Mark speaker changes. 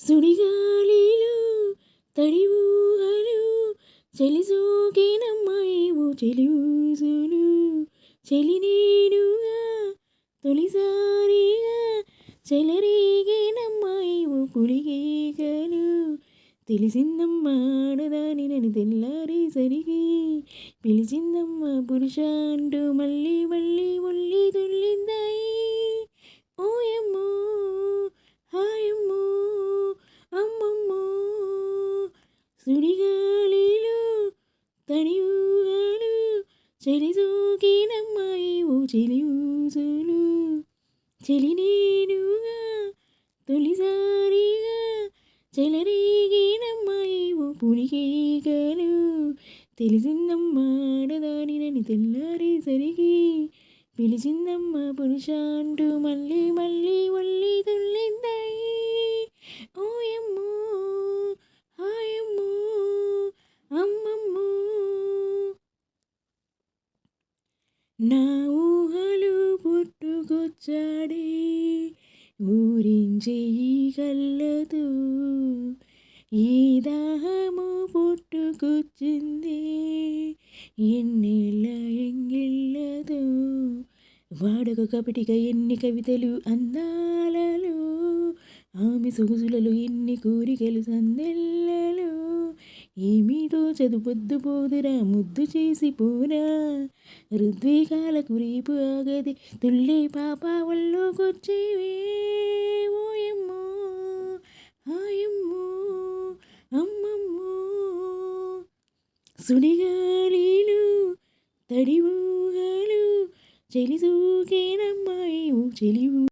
Speaker 1: సుడిగాలిలో తడి ఊహలు చెలి సోకినమ్మాయివు చెలి చెలి నేనుగా తొలిసారిగా చెలరేగినమ్మాయివు కులిగేకలు తెలిసిందమ్మా ఆడదాని నన్ను తెల్లారేసరికి పిలిచిందమ్మ పురుష అంటూ మళ్ళీ మళ్ళీ ఒళ్ళి తుల్లిందాయి ఓయమ్మో హాయమ్మో అమ్మమ్మో సుడిగాలిలో తడి ఊహలు చెలి సోకినమ్మాయి ఓ చెలి ఊసులు చెలి నేనుగా తొలిసారిగా చెలరేగినమ్మాయి ఓ పులికేకలు తెలిసిందమ్మా ఆడదాని తెల్లారేసరికి పిలిచిందమ్మ పురుష అంటూ మళ్ళీ మళ్ళీ ఒళ్ళి తుల్లిందాయి ఓయమ్మో హాయమ్మో అమ్మమ్మో నా ఊహలు పుట్టుకొచ్చాడే. ఊరించి ఈ ఈ దాహము పుట్టుకొచ్చింది. ఎన్నెళ్ళ ఎంగిళ్ళదు వాడక కపటిక ఎన్ని కవితలు అందాలలో ఆమె సొగుసులలో ఎన్ని కోరికలు సందెల్లలో ఏమిటో చదువొద్దు పోదురా ముద్దు చేసి పోరా. ఋద్వేగాలకు కురీపు ఆగది తుళ్ళే పాప ఒళ్ళోకొచ్చేవే. ఓయమ్మో హాయమ్మో అమ్మమ్మో. సుడిగాలీలు తడి ఊహలు చెలి సూకేనమ్మాయి చెలివు